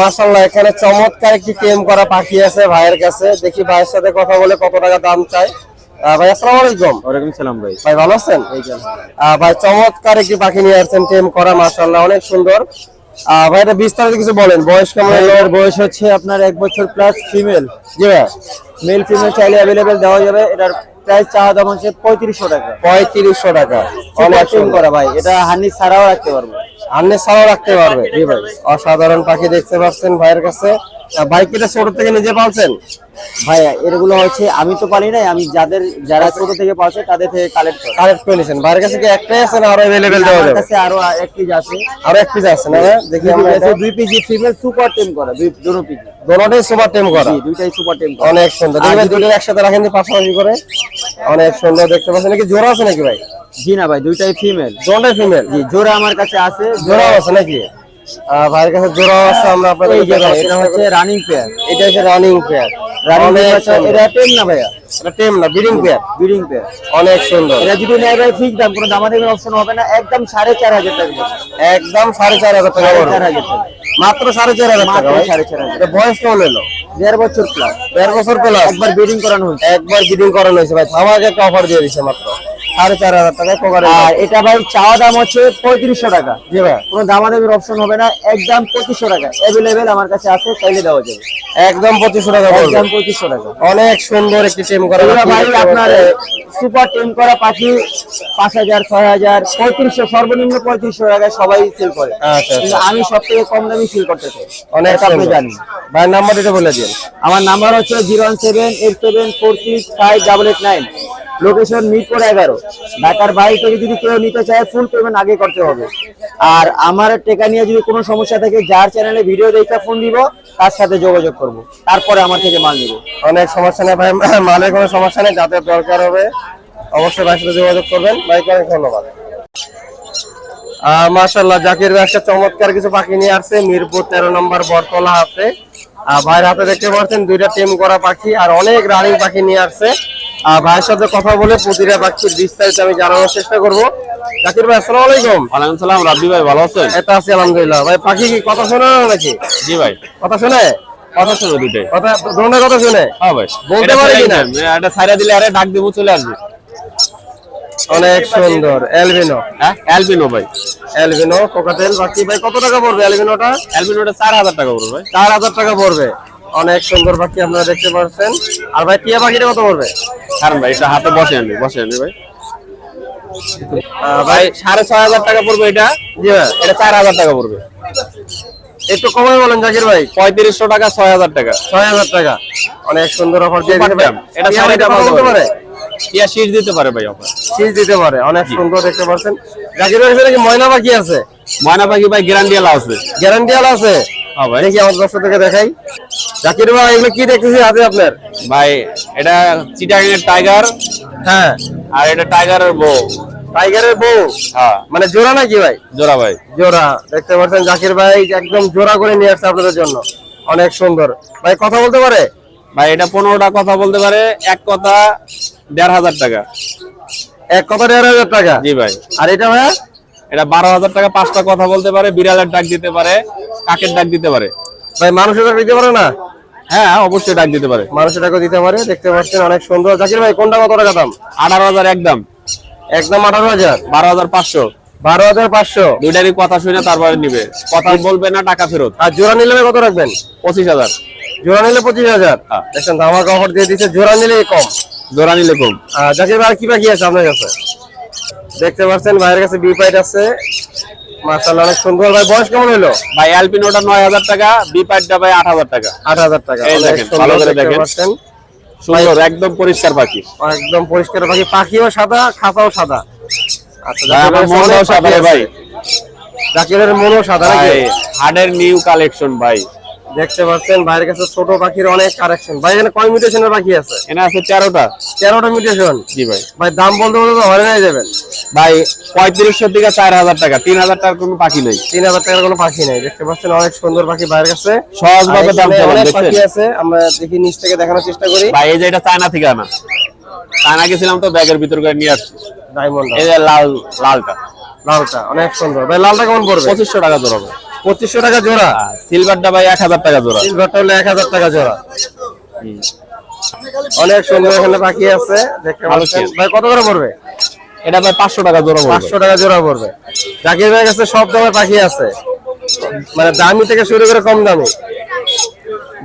মাসাল্লাহ এখানে চমৎকার একটি টেম করা পাখি আছে ভাইয়ের কাছে। দেখি ভাইয়ের সাথে কথা বলে কত টাকা দাম চাই আহ, ভাই আসসালামু আলাইকুম। ওয়ালাইকুম সালাম ভাই। ভাই ভালো আছেন? ভাই চমৎকার একটি পাখি নিয়ে আসছেন টেম করা মাসাল্লাহ অনেক সুন্দর। আহ, ভাই এটা বিস্তারিত কিছু বলেন বয়স কেমন? হলো? এর বয়স হচ্ছে আপনার এক বছর প্লাস ফিমেল জি ভাই। মেল ফিমেল চাইলে অ্যাভেলেবেল দেওয়া যাবে এটার প্রাইস চাওয়া দাম হচ্ছে পঁয়ত্রিশশো টাকা। পঁয়ত্রিশশো টাকা। অনেক করা ভাই এটা হানি ছাড়াও রাখতে পারব। আন্নে ছাড়াও রাখতে পারবে জি ভাই। অসাধারণ পাখি দেখতে পাচ্ছেন ভাইয়ের কাছে। ভাই কি ছোট থেকে নিজে পালছেন? ভাই এগুলো হচ্ছে আমি তো পারি নাই আমি যাদের যারা ছোট থেকে পালছে তাদের থেকে কালেক্ট করি। কালেক্ট করে নিয়েছেন ভাইয়ের কাছে কি একটাই আছে না আরও অ্যাভেলেবেল দেওয়া আমার কাছে আরও এক পিস আছে। আরও এক পিস আছে না দেখি আমরা এটা। দুই পিজি ফিমেল সুপার টিম করা দুই দুটো পিজি দোনোটাই সুপার টেম করা। দুইটাই সুপার টিম করা। অনেক সুন্দর। দেখবেন দুটো একসাথে রাখেন পাশাপাশি করে। অনেক সুন্দর দেখতে পাচ্ছেন। নাকি জোড়া আছে নাকি ভাই? জি না ভাই দুইটাই ফিমেল দোনোটাই ফিমেল জি জোড়া আমার কাছে আছে জোড়াও আছে নাকি? ভাইয়ের কাছে জোড়াও আছে আমরা আপনাদের এটা হচ্ছে রানিং পেয়ার এটা হচ্ছে রানিং পেয়ার এটা টেম না ভাইয়া? এটা টেম না ব্রিডিং পেয়ার ব্রিডিং পেয়ার অনেক সুন্দর। এটা যদি নেয় ভাই ফিক্স দাম কোনো দামাদামি অপশন হবে না একদম সাড়ে চার হাজার টাকা। একদম সাড়ে চার হাজার টাকা মাত্র সাড়ে চার হাজার টাকা। সাড়ে চার হাজার এটা বয়স কেমন হলো? দেড় বছর প্লাস দেড় বছর প্লাস একবার ব্রিডিং করানো হয়েছে। একবার ব্রিডিং করানো হয়েছে ভাই। আমাকে একটা অফার দিয়ে দিছে মাত্র। সাড়ে চার হাজার আর এটা ভাই চাওয়া দাম হচ্ছে পঁয়ত্রিশশো টাকা। জি ভাই। কোনো দামাদামির অপশন হবে না একদম পঁচিশশো টাকা। অ্যাভেলেবেল আমার কাছে আছে চাইলে দেওয়া যাবে। একদম পঁচিশশো টাকা একদম পঁচিশশো টাকা। অনেক সুন্দর একটি টেম করা ভাই আপনার সুপার করা পাখি পাঁচ হাজার ছয় হাজার পঁয়ত্রিশশো সর্বনিম্ন পঁয়ত্রিশশো টাকায় সবাই সেল করে। আচ্ছা, কিন্তু আমি সব থেকে কম দামে সেল করতে চাই। অনেক আপনি সুন্দর। ভাই নাম্বার এটা বলে দিন। আমার নাম্বার হচ্ছে zero one seven eight seven four six five double eight nine location Mirpur এগারো। ঢাকার বাইরে থেকে যদি কেউ নিতে চায় ফুল পেমেন্ট আগে করতে হবে। আর আমার টেকা নিয়ে যদি কোনো সমস্যা থাকে, যার চ্যানেলে ভিডিও দেখে ফোন দিব, তার সাথে যোগাযোগ করব। তারপরে আমার থেকে মাল নিব। অনেক সমস্যা নেই ভাই, মালের কোনো সমস্যা নেই যাদের দরকার হবে, অবশ্যই ভাইয়ের সাথে যোগাযোগ করবেন। ভাইকে অনেক ধন্যবাদ। মাশাল্লাহ জাকির একটা চমৎকার কিছু পাখি নিয়ে আসছে, মিরপুর তেরো নম্বর বরতলা হাতে। ভাইয়ের হাতে দেখতে পাচ্ছেন, দুইটা টিম করা পাখি, আর অনেক রানিং পাখি নিয়ে আসছে। ভাইয়ের সাথে কথা বলে প্রতিটা পাখির বিস্তারিত আমি জানানোর চেষ্টা করব। জাকির ভাই আসসালামু আলাইকুম। ওয়ালাইকুম সালাম রাব্বি ভাই ভালো আছেন? এটা আছি আলহামদুলিল্লাহ। ভাই পাখি কি কথা শোনে না নাকি? জি ভাই। কথা শোনে? কথা শুনো দুটাই কথা ধরনের কথা শুনে? হ্যাঁ ভাই। বলতে এটা কিনা? এটা সাইরা দিলে আরে ডাক দেবো চলে আসবে। অনেক সুন্দর। এলভিনো হ্যাঁ? অ্যালবিনো ভাই। কোকাটেল বাকি ভাই কত টাকা পড়বে এলভিনোটা অ্যালবিনোটা চার হাজার টাকা পড়বে ভাই। চার হাজার টাকা পড়বে। অনেক সুন্দর পাখি আপনারা দেখতে পাচ্ছেন। আর ভাই টিয়া পাখিটা কত পড়বে? কারণ ভাই এটা হাতে বসে আনবি বসে আনবি ভাই। ভাই সাড়ে ছয় হাজার টাকা পড়বে এটা। জি ভাই এটা চার হাজার টাকা পড়বে। একটু কমাই বলেন জাকির ভাই। পঁয়ত্রিশশো টাকা ছয় হাজার টাকা। ছয় হাজার টাকা। অনেক সুন্দর অফার দিয়ে ভাই। এটা সাড়ে করে। পারে? ইয়া শীষ দিতে পারে ভাই অফার শীষ দিতে পারে অনেক সুন্দর দেখতে পাচ্ছেন। জাকির ভাই এখানে কি ময়না পাখি আছে? ময়না পাখি ভাই গ্যারান্টিয়ালা আছে। গ্যারান্টি আছে? হ্যাঁ ভাই। দেখি আমার দর্শকদেরকে দেখাই। জাকির ভাই এগুলো কি দেখতেছি হাতে আপনার? ভাই এটা চিটাগাংয়ের টাইগার। হ্যাঁ। আর এটা টাইগারের বউ। টাইগারের বউ? হ্যাঁ। মানে জোড়া নাকি ভাই? জোড়া ভাই। জোড়া দেখতে পাচ্ছেন জাকির ভাই একদম জোড়া করে নিয়ে আসছে আপনাদের জন্য। অনেক সুন্দর। ভাই কথা বলতে পারে? ভাই এটা পনেরোটা কথা বলতে পারে এক কথা দেড় হাজার টাকা। এক কথা দেড় হাজার টাকা? জি ভাই। আর এটা ভাইয়া? এটা বারো হাজার টাকা পাঁচটা কথা বলতে পারে বিড়ালের ডাক দিতে পারে কাকের ডাক দিতে পারে। ভাই মানুষের টাকা দিতে পারে না? হ্যাঁ অবশ্যই ডাক দিতে পারে। মানুষের টাকা দিতে পারে দেখতে পাচ্ছেন অনেক সুন্দর। জাকির ভাই কোনটা কত টাকা দাম? আঠারো হাজার একদম। একদম আঠারো হাজার? বারো হাজার পাঁচশো। বারো হাজার পাঁচশো? দুইটারই কথা শুনে তারপরে নিবে। কথা বলবে না টাকা ফেরত। আর জোড়া নিলে কত রাখবেন? পঁচিশ হাজার। জোড়া নিলে পঁচিশ হাজার? হ্যাঁ। দেখছেন ধামাকা অফার দিয়ে দিচ্ছে জোড়া নিলে কম। জোড়া নিলে কম। জাকির ভাই আর কি বাকি আছে আপনার কাছে? দেখতে পাচ্ছেন ভাইয়ের কাছে বি পাইট আছে। মার্শাল্লাহ অনেক সুন্দর। ভাই বয়স কেমন হলো? ভাই অ্যালপিনোটা নয় হাজার টাকা বি পাইটটা ভাই আট হাজার টাকা। আট হাজার টাকা এই দেখেন, ভালো করে দেখেন। সুন্দর একদম পরিষ্কার পাখি। একদম পরিষ্কার পাখি পাখিও সাদা খাতাও সাদা। আচ্ছা ভাই, আমার জাকিরের সাদা ভাই। জাকিরের মনও সাদা ভাই হাডের নিউ কালেকশন ভাই। দেখতে পাচ্ছেন ভাইয়ের কাছে ছোট পাখির অনেক কারেকশন ভাই এখানে কয় মিউটেশনের পাখি আছে? এখানে আছে তেরোটা। তেরোটা মিউটেশন জি ভাই। ভাই দাম বলতে বলতে তো হরে যাবেন। ভাই পঁয়ত্রিশশো থেকে চার হাজার টাকা। তিন হাজার টাকার কোনো পাখি নেই। তিন হাজার টাকার কোনো পাখি নেই। দেখতে পাচ্ছেন অনেক সুন্দর পাখি ভাইয়ের কাছে। সহজভাবে দাম চালান পাখি আছে। আমরা দেখি নিচ থেকে দেখানোর চেষ্টা করি। ভাই এই যে এটা চায়না থেকে আনা। চায়না গেছিলাম তো ব্যাগের ভিতর করে নিয়ে আসছি। ডায়মন্ড এই যে লাল লালটা। লালটা অনেক সুন্দর। ভাই লালটা কেমন পড়বে? পঁচিশশো টাকা তোর হবে পঁচিশশো টাকা জোড়া। সিলভারটা ভাই এক হাজার টাকা জোড়া। সিলভারটা হলো এক হাজার টাকা জোড়া। অনেক সুন্দর এখানে পাখি আছে দেখতে পাচ্ছেন। ভাই কত করে পড়বে? এটা ভাই পাঁচশো টাকা জোড়া পাঁচশো টাকা জোড়া পড়বে। জাকির ভাইয়ের কাছে সব দামের পাখি আছে। মানে দামি থেকে শুরু করে কম দামি।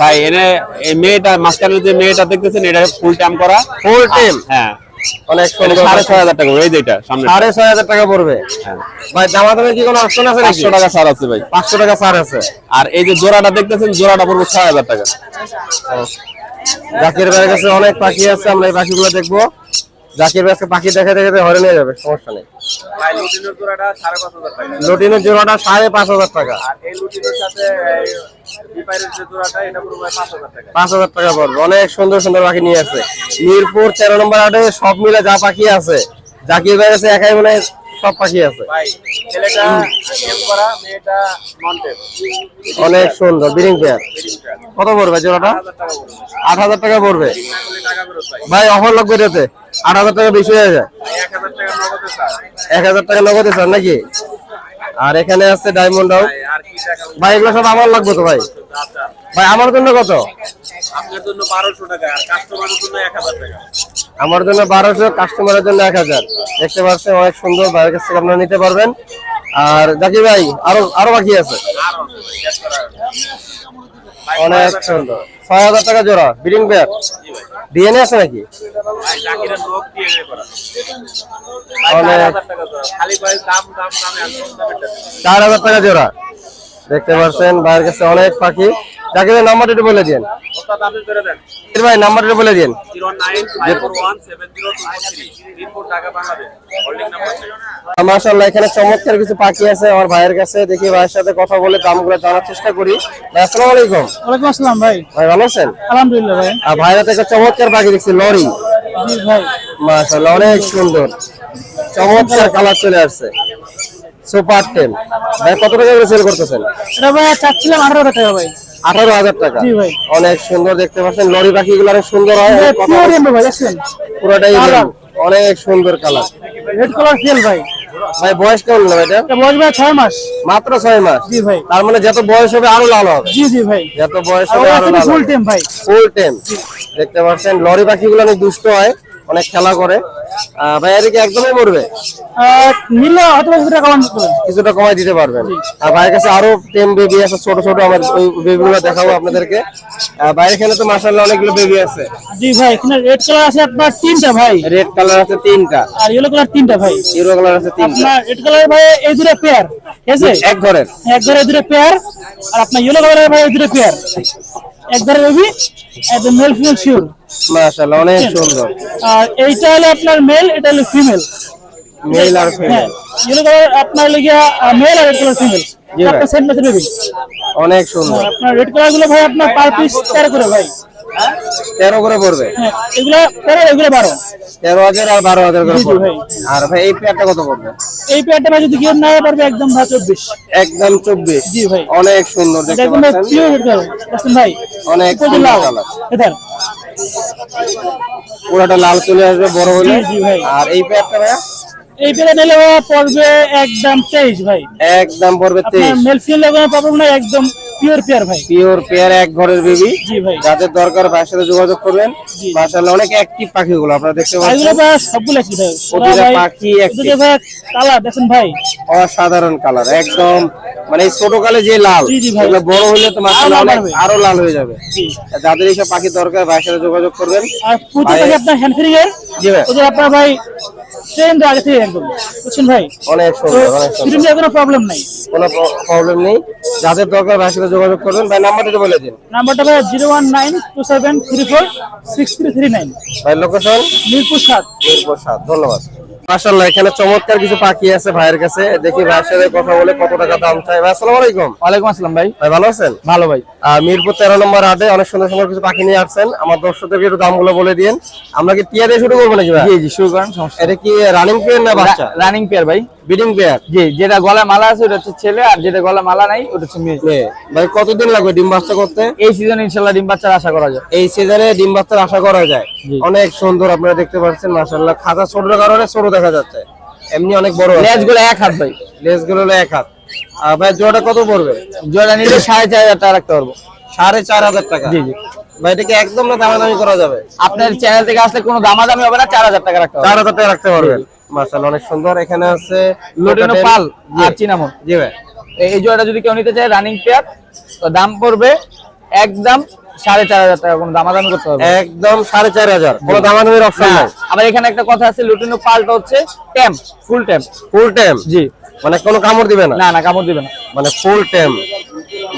ভাই এনে এই মেয়েটা মাঝখানে যে মেয়েটা দেখতেছেন এটা ফুল টাইম করা। ফুল টিম হ্যাঁ। অনেক সাড়ে ছয় হাজার টাকা এই যেটা সামনে। সাড়ে ছয় হাজার টাকা পড়বে। হ্যাঁ। ভাই দামা দামে কি কোনো অপশন আছে পাঁচশো টাকা ছাড় আছে ভাই। পাঁচশো টাকা ছাড় আছে। আর এই যে জোড়াটা দেখতেছেন জোড়াটা পড়বে ছয় হাজার টাকা। জাকির ভাইয়ের কাছে অনেক পাখি আছে আমরা এই পাখিগুলো দেখব। জাকির ভাই পাখি দেখে দেখে হরে নিয়ে যাবে সমস্যা নেই। লুটিনের জোড়াটা সাড়ে পাঁচ হাজার টাকা। পাঁচ হাজার টাকা। পড়বে। অনেক সুন্দর সুন্দর পাখি নিয়ে আছে মিরপুর তেরো নম্বর আটে সব মিলে যা পাখি আছে। জাকির ভাই আছে একাই মনে হয় সব পাখি আছে। অনেক সুন্দর বিরিং পেয়ার কত পড়বে জোড়াটা? আট হাজার টাকা পড়বে। ভাই অফার লাগবে এটাতে আট হাজার টাকা বেশি হয়ে যায়। এক হাজার টাকা নগদে স্যার নাকি? আর এখানে আছে ডায়মন্ড হাউস ভাই এগুলো সব আমার লাগবে তো ভাই। ভাই আমার জন্য কত? আমার জন্য বারোশো কাস্টমারের জন্য এক হাজার। দেখতে পাচ্ছেন, অনেক সুন্দর, ভাইয়ের কাছ থেকে আপনারা নিতে পারবেন। আর জাকির ভাই, আরও আরও বাকি আছে? অনেক সুন্দর। ছয় হাজার টাকা জোড়া বিডিং ব্যাগ ডিএনএ আছে নাকি? চার হাজার টাকা জোড়া। দেখতে পাচ্ছেন, ভাইয়ের কাছে অনেক পাখি। জাকির ভাই নাম্বারটা বলে দিন। জাকির ভাই নাম্বারটা বলে দিন মাশাআল্লাহ এখানে চমৎকার কিছু পাখি আছে আমার ভাইয়ের কাছে। দেখি ভাইয়ের সাথে কথা বলে দামগুলো জানার চেষ্টা করি। আসসালামু আলাইকুম। ওয়ালাইকুম আসসালাম ভাই। ভাই ভালো আছেন? আলহামদুলিল্লাহ ভাই। আর ভাইয়ের একটা চমৎকার পাখি দেখছি লরি। জি ভাই। মাশাআল্লাহ অনেক সুন্দর। চমৎকার কালার চলে আসছে। সুপার টেম ভাই কত টাকা করে সেল করতেছেন? এটা ভাই চাচ্ছিলাম আঠারো টাকা ভাই। আঠারো হাজার টাকা। অনেক সুন্দর দেখতে পাচ্ছেন। লরি পাখিগুলো অনেক সুন্দর হয়। পুরোটাই। অনেক সুন্দর কালার। রেড কালার ফেল ভাই। ভাই বয়স কেমন হলো এটা? এটা বয়স ভাই ছয় মাস। মাত্র ছয় মাস। জি ভাই। তার মানে যত বয়স হবে আরও লাল হবে। জি জি ভাই। যত বয়স হবে আরও লাল ফুল ভাই। ফুল দেখতে পাচ্ছেন লরি পাখিগুলো অনেক দুষ্ট হয়। অনেক খেলা করে। আহ, ভাই এদিকে একদমই মরবে। আর নিলে হয়তো কিছুটা কমান কিছুটা কমাই দিতে পারবেন আর ভাইয়ের কাছে আরও টেম বেবি আছে ছোট ছোট আমার ওই বেবিগুলো দেখাবো আপনাদেরকে। ভাইয়ের এখানে তো মাসাল্লাহ অনেকগুলো বেবি আছে। জি ভাই এখানে রেড কালার আছে আপনার তিনটা ভাই। রেড কালার আছে তিনটা। আর ইয়েলো কালার তিনটা ভাই। হিরো কালার আছে তিনটা। আপনার রেড কালার ভাই এই দুটো পেয়ার ঠিক আছে? এক ঘরের। এক এই দুটো পেয়ার আর আপনার ইয়েলো কালারের ভাই এই দুটো পেয়ার এক রবি একদম মেল ফিমেল শিওর মাশাআল্লাহ অনেক সুন্দর। আর এইটা হলো আপনার মেল এটা হলো ফিমেল মেল আর হ্যাঁ ফিমেল এগুলো আপনার লাগিয়া মেল আর এটা ফিমেল অনেক সুন্দর। আপনার রেড কালারগুলো ভাই আপনার পার পিস তেরো করে ভাই। তেরো করে পড়বে? হ্যাঁ এগুলো তেরো এগুলো বারো। তেরো হাজার আর বারো হাজার করে পড়বে। ভাই। আর ভাই এই পেয়ারটা কত পড়বে? এই পেয়ারটা ভাই যদি কেউ না পারবে একদম ভাই চব্বিশ। একদম চব্বিশ। জি ভাই। অনেক সুন্দর একদম ভাই? ভাই লাল। কালার এটার লাল চলে আসবে বড় হলে। ভাই। আর এই পেয়ারটা ভাইয়া? এই পেয়ারটা নিলে পড়বে একদম তেইশ ভাই। একদম পড়বে তেইশ। মেল প্রবলেম একদম পিওর পেয়ার ভাই। পিওর পেয়ার এক ঘরের বেবি জি ভাই। যাদের দরকার ভাইয়ের সাথে যোগাযোগ করবেন। মাশাআল্লাহ অনেক অ্যাক্টিভ পাখিগুলো আপনারা দেখতে এগুলো ভাই সবগুলো একই ভাই। প্রতিটা পাখি একই। ভাই কালার দেখেন ভাই। অসাধারণ কালার একদম মানে ছোট কালে যে লাল এগুলো বড় হলে তো মাশাআল্লাহ আরও লাল অনেক আরও লাল হয়ে যাবে। যাদের এইসব পাখি দরকার ভাইয়ের সাথে যোগাযোগ করবেন। আর পাখি আপনার হ্যান্ড ফ্রি এর জি ভাই। ওদের আপনার ভাই ট্রেন আগে থেকে একদম বুঝছেন ভাই? অনেক সুন্দর অনেক সুন্দর। কোনো প্রবলেম নাই। কোনো প্রবলেম নেই। যাদের দরকার ভাইয়ের সাথে যোগাযোগ করবেন ভাই নাম্বারটা বলে দিন। নাম্বারটা ভাই zero one nine two seven three four six three three nine. ভাই লোকেশন মিরপুর সাত। মিরপুর সাত ধন্যবাদ। মাশাআল্লাহ এখানে চমৎকার কিছু পাখি আছে ভাইয়ের কাছে। দেখি ভাইয়ের সাথে কথা বলে কত টাকা দাম চাই। ভাই আসসালামু আলাইকুম। ওয়ালাইকুম আসসালাম ভাই। ভাই ভালো আছেন? ভালো ভাই। মিরপুর তেরো নম্বর হাটে অনেক সুন্দর সুন্দর কিছু পাখি নিয়ে আসছেন। আমার দর্শকদেরকে একটু দামগুলো বলে দিন আমরা কি দিয়ে শুরু করব নাকি ভাই? জি জি শুরু করেন সমস্যা এটা কি রানিং পেয়ার না বাচ্চা? রানিং পেয়ার ভাই। বিডিং পেয়ার জি যেটা গলায় মালা আছে ওটা হচ্ছে ছেলে আর যেটা গলায় মালা নাই ওটা হচ্ছে মেয়ে। ভাই কতদিন লাগবে ডিম বাচ্চা করতে? এই সিজনে ইনশাল্লাহ ডিম বাচ্চার আশা করা যায়। এই সিজনে ডিম বাচ্চার আশা করা যায়? অনেক সুন্দর আপনারা দেখতে পাচ্ছেন মাশাআল্লাহ। খাতা ছোট কারণে ছোট দেখা যাচ্ছে। এমনি অনেক বড়। লেজগুলো এক হাত ভাই। লেজগুলো হলো এক হাত। আহ, ভাই জোড়াটা কত পড়বে? জোড়া নিলে সাড়ে চার হাজার টাকা রাখতে পারব। সাড়ে চার হাজার টাকা? জি জি। ভাই এটা একদম না দামাদামি করা যাবে? আপনার চ্যানেল থেকে আসলে কোনো দামাদামি হবে না চার হাজার টাকা রাখতে হবে। চার হাজার টাকা রাখতে পারবেন। অনেক সুন্দর। এখানে আছে লোটেনো কোকাটেল। পাল আর চিনামন জি ভাই। এই জোড়াটা যদি কেউ নিতে চায় রানিং পেয়ার দাম পড়বে একদম সাড়ে চার হাজার টাকা। কোনো দামাদামি করতে হবে একদম সাড়ে চার হাজার। কোনো দামাদামির অপশন নাই। আবার এখানে একটা কথা আছে লুটিনো পালটা হচ্ছে ট্যাম ফুল ট্যাম ফুল টাইম জি। মানে কোনো কামড় দিবে না? না না কামড় দিবে না। মানে ফুল টাইম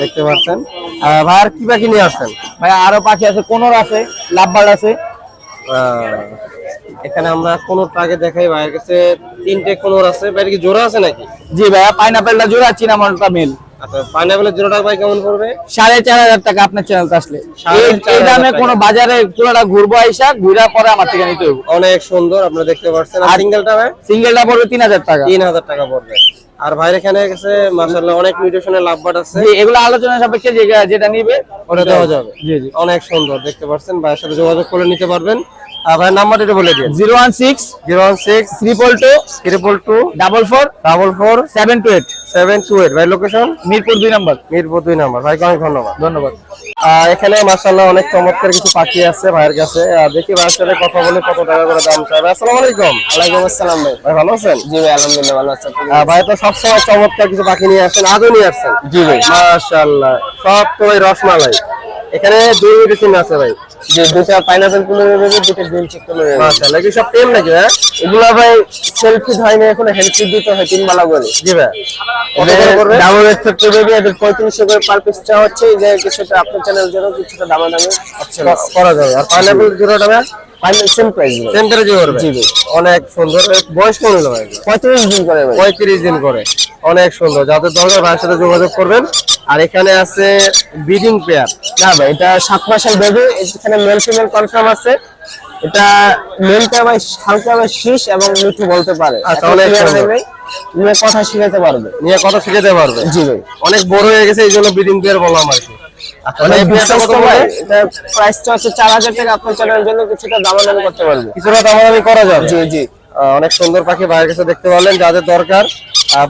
দেখতে পাচ্ছেন? ভাই আর কি পাখি নিয়ে আসছেন? ভাই আরও পাখি আছে কোনোর আছে লাভবার্ড আছে। এখানে আমরা কোন আগে দেখাই ভাইয়ের কাছে তিনটে কোনোর আছে। ভাইয়ের কি জোড়া আছে নাকি? জি ভাইয়া পাইনাপেলটা জোড়া চিনামনটা মিল আচ্ছা পাইনাপেলের জোড়াটা ভাই কেমন পড়বে? সাড়ে চার হাজার টাকা আপনার চ্যানেলতে আসলে। এই- চার এই হাজার দামে কোনো বাজারে পুরোটা ঘুরবো আইসা ঘুরা পরে আমার থেকে নিতে হবে অনেক সুন্দর আপনারা দেখতে পাচ্ছেন। আর সিঙ্গেলটা ভাই? সিঙ্গেলটা পড়বে তিন হাজার টাকা। তিন হাজার টাকা পড়বে। আর ভাইয়ের এখানে গেছে অনেক মিউটেশনের লাভবাট আছে। এগুলো আলোচনা সাপেক্ষে যেটা নিবে ওটা দেওয়া যাবে। জি জি। অনেক সুন্দর দেখতে পাচ্ছেন। ভাইয়ের সাথে যোগাযোগ করে নিতে পারবেন। আর ভাইয়ের নাম্বারটা একটু বলে দিন। Zero one six zero one six triple two triple two double four double four seven two eight seven two eight ভাই লোকেশন মিরপুর দুই নম্বর। মিরপুর দুই নাম্বার। ভাইকে অনেক ধন্যবাদ। ধন্যবাদ। আহ, এখানে মাসাল্লাহ অনেক চমৎকার কিছু পাখি আছে ভাইয়ের কাছে। দেখি ভাইয়ের সাথে কথা বলে কত টাকা করে দাম চাই ভাই, আসসালামু আলাইকুম। ওয়ালাইকুম আসসালাম ভাই। ভাই ভালো আছেন? জি ভাই আলহামদুলিল্লাহ ভালো আছেন ভাই তো সবসময় চমৎকার কিছু পাখি নিয়ে আসছেন আজও নিয়ে আসছেন? জি ভাই। মাশাআল্লাহ। সব তো ওই রসমালাই। এখানে দুই মেডিসিন আছে ভাই। যে পাইনাপেল তুলে নেবে দুটো গ্রিন চিক তুলে নেবে মাশাআল্লাহ কি সব টেম নাকি ভাই? এগুলা ভাই সেলফি হয়নি এখন হেলফি দিতে হয় তিন বেলা করে। জি ভাই। ডাবল বেবি এদের পঁয়ত্রিশশো করে পার পিস হচ্ছে যে কিছুটা আপনার চ্যানেল জন্য কিছুটা দামাদামি অপশন আছে করা যাবে। আর পাইনাপল জোড়াটা ভাই? ফাইনাল সেম প্রাইস সেন্টারে যে করবে? জি অনেক সুন্দর। বয়স কেমন হলো ভাই পঁয়ত্রিশ দিন করে ভাই। দিন করে। অনেক সুন্দর। যাদের দরকার ভাইয়ের সাথে যোগাযোগ করবেন আর এখানে আছে ব্রিডিং পেয়ার। না ভাই এটা সাত মাসের বেবি এখানে মেল ফিমেল কনফার্ম আছে। এটা মেলটা ভাই হালকা ভাই শীষ এবং মিঠু বলতে পারে। আচ্ছা, নিয়ে কথা শিখাতে পারবে। নিয়ে কথা শিখাতে পারবে। জি ভাই। অনেক বড় হয়ে গেছে এই জন্য ব্রিডিং পেয়ার বললাম আর কি। আচ্ছা, প্রাইসটা হচ্ছে চার হাজার টাকা আপনার চ্যানেলের জন্য কিছুটা দামাদামি করতে পারবে। কিছুটা দামাদামি করা যাবে। জি জি। অনেক সুন্দর পাখি ভাইয়ের কাছে দেখতে পারলেন যাদের দরকার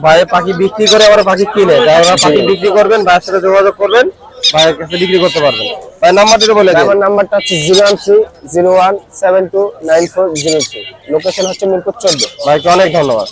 ভাই পাখি বিক্রি করে আবার পাখি কিনে। যারা পাখি বিক্রি করবেন ভাইয়ের সাথে যোগাযোগ করবেন ভাইয়ের কাছে বিক্রি করতে পারবেন। ভাই নাম্বারটা বলে দিন। আমার নাম্বারটা হচ্ছে zero one three zero one seven two nine four zero three. Location হচ্ছে মিরপুর চোদ্দ। ভাইকে অনেক ধন্যবাদ।